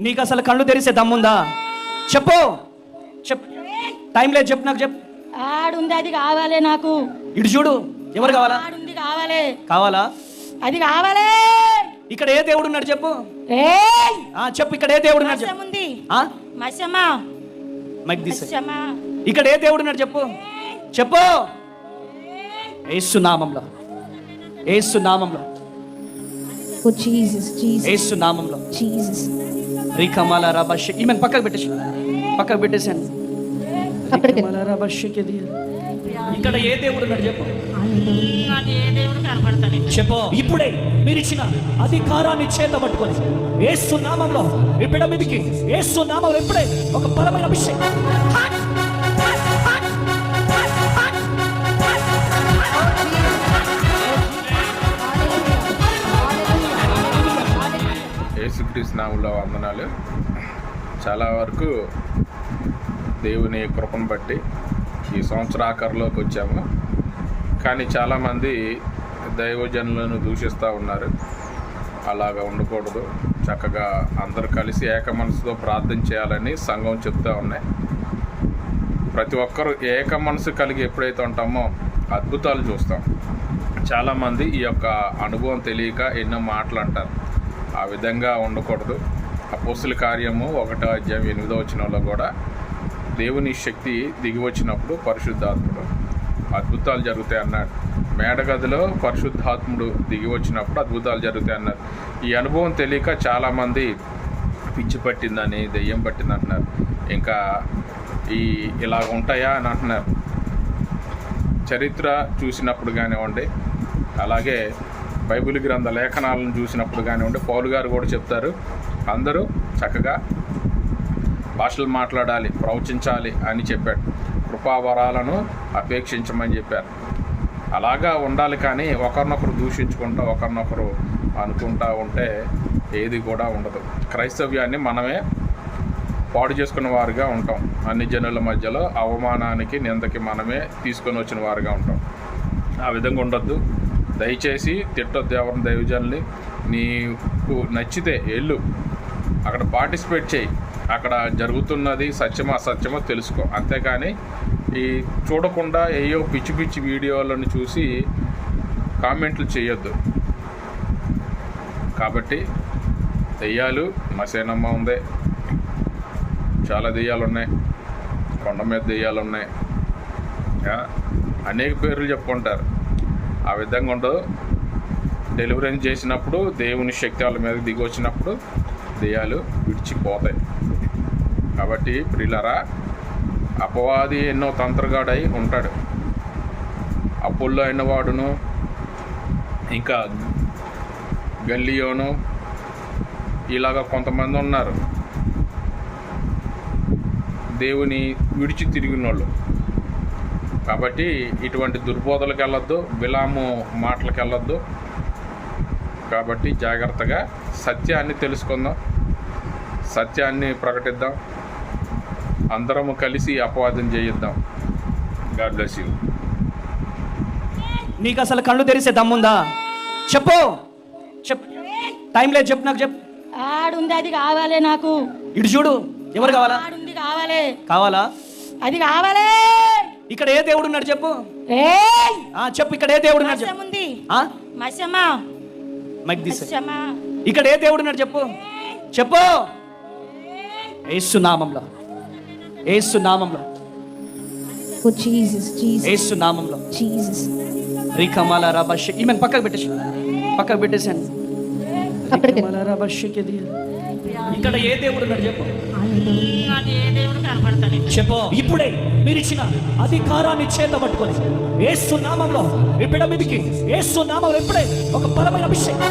నీకు అసలు కళ్ళు తెరిసే దమ్ముందా? చెప్పు. చెప్పు. టైం లేదు చెప్పు నాకు చెప్పు. ఆడుంది అది కావాలి నాకు. ఇటు చూడు ఎవరు కావాలా? ఆడుంది కావాలి. కావాలా? అది కావాలి. ఇక్కడ ఏ దేవుడు ఉన్నాడు చెప్పు! ఆ చెప్పు ఇక్కడ ఏ దేవుడు ఉన్నాడు చెప్పు. మైక్ ఇక్కడ ఏ దేవుడు ఉన్నాడు చెప్పు? చెప్పు. ఏసు నామంలో. ఏసు నామంలో. Oh, Jesus, ఏసు నామంలో. Jesus. రికమాల రబష్ ఈమె పక్కకు పెట్టేసి పక్కకు అక్కడికి రికమాల రబష్కి. ఇక్కడ ఏ దేవుడు ఉన్నాడు చెప్పు. చెప్పు. ఇప్పుడే మీరు ఇచ్చిన అధికారాన్ని చేత పట్టుకొని ఏసు నామంలో ఈ బిడ్డ మీదకి ఏసు నామంలో ఇప్పుడే ఒక బలమైన అభిషేకం. యేసుక్రీస్తు వందనాలు. చాలా వరకు దేవుని కృపను బట్టి ఈ సంవత్సరాఖరులోకి వచ్చాము. కానీ చాలామంది దైవజనులను దూషిస్తూ ఉన్నారు. అలాగా ఉండకూడదు. చక్కగా అందరూ కలిసి ఏక మనసుతో ప్రార్థన చేయాలని సంఘం చెప్తూ ఉన్నాయి. ప్రతి ఒక్కరు ఏక మనసు కలిగి ఎప్పుడైతే ఉంటామో అద్భుతాలు చూస్తాం. చాలామంది ఈ యొక్క అనుభవం తెలియక ఎన్నో మాటలు అంటారు. ఆ విధంగా ఉండకూడదు. అపోస్తుల కార్యము ఒకటో అధ్యాయం ఎనిమిదో వచనంలో కూడా దేవుని శక్తి దిగి వచ్చినప్పుడు పరిశుద్ధాత్ముడు అద్భుతాలు జరుగుతాయి అన్నాడు. మేడగదిలో పరిశుద్ధాత్ముడు దిగి వచ్చినప్పుడు అద్భుతాలు జరుగుతాయి అన్నారు ఈ అనుభవం తెలియక చాలామంది పిచ్చి పట్టిందని దెయ్యం పట్టింది అంటున్నారు. ఇంకా ఈ ఇలాగ ఉంటాయా అని అంటున్నారు. చరిత్ర చూసినప్పుడు కానివ్వండి అలాగే బైబిల్ గ్రంథ లేఖనాలను చూసినప్పుడు కానివ్వండి పౌలు గారు కూడా చెప్తారు అందరూ చక్కగా భాషలు మాట్లాడాలి ప్రవచించాలి అని చెప్పాడు కృపావరాలను అపేక్షించమని చెప్పారు. అలాగా ఉండాలి కానీ ఒకరినొకరు దూషించుకుంటూ ఒకరినొకరు అనుకుంటా ఉంటే ఏది కూడా ఉండదు. క్రైస్తవ్యాన్ని మనమే పాడు చేసుకున్న వారుగా ఉంటాం. అన్ని జనుల మధ్యలో అవమానానికి నిందకి మనమే తీసుకొని వచ్చిన వారుగా ఉంటాం. ఆ విధంగా ఉండొద్దు. దయచేసి తిట్టొద్దు ఎవరిని దైవజనుల్ని నీకు నచ్చితే వెళ్ళు. అక్కడ పార్టిసిపేట్ చేయి. అక్కడ జరుగుతున్నది సత్యమో అసత్యమో తెలుసుకో. అంతేకాని ఈ చూడకుండా ఏయో పిచ్చి పిచ్చి వీడియోలను చూసి కామెంట్లు చేయొద్దు. కాబట్టి దెయ్యాలు మసేనమ్మ ఉంది. చాలా దెయ్యాలు ఉన్నాయి కొండ మీద దెయ్యాలు ఉన్నాయి అనేక పేర్లు చెప్పుకుంటారు. ఆ విధంగా ఉండదు. డెలివరీ చేసినప్పుడు దేవుని శక్తి వాళ్ళ మీద దిగి వచ్చినప్పుడు దెయ్యాలు విడిచిపోతాయి. కాబట్టి ప్రిలరా అపవాది ఎన్నో తంత్రగాడై ఉంటాడు. అప్పుల్లో అయిన వాడును ఇంకా గల్లియోను ఇలాగ కొంతమంది ఉన్నారు. దేవుని విడిచి తిరిగిన వాళ్ళు కాబట్టి ఇటువంటి దుర్బోధలకు వెళ్ళొద్దు విలాము మాటలకు వెళ్ళొద్దు కాబట్టి జాగ్రత్తగా సత్యాన్ని తెలుసుకుందాం సత్యాన్ని ప్రకటిద్దాం అందరము కలిసి అపవాదం చేయిద్దాం. God bless you. నీకు అసలు కళ్ళు తెరిసే దమ్ముందా? చెప్పు. చెప్పు. టైం లేదు చెప్పు నాకు చెప్పు. ఆడుంది అది కావాలి నాకు. ఇటు చూడు ఎవరు కావాలా? ఆడుంది కావాలి. కావాలా? అది కావాలి. ఇక్కడ ఏ దేవుడు ఉన్నాడు చెప్పు? చెప్పు ఇక్కడ ఏ దేవుడు ఉన్నాడు చెప్పు. ఇక్కడ ఏ దేవుడు ఉన్నాడు చెప్పు? చెప్పు. ఏసు నామంలో. ఏసు నామంలో. Oh, ఏసు నామంలో. రికమాల రబష్. ఈమె పక్కకు పెట్టేసి పక్కకు పెట్టేసాను అక్కడికి. ఇక్కడ ఏ దేవుడు చెప్పు. చెప్పు. ఇప్పుడే మీరు ఇచ్చిన అధికారాన్ని చేత పట్టుకొని ఏసు నామంలో బిడ్డ మీదకి ఏసు నామంలో ఇప్పుడే ఒక బలమైన అభిషేకం.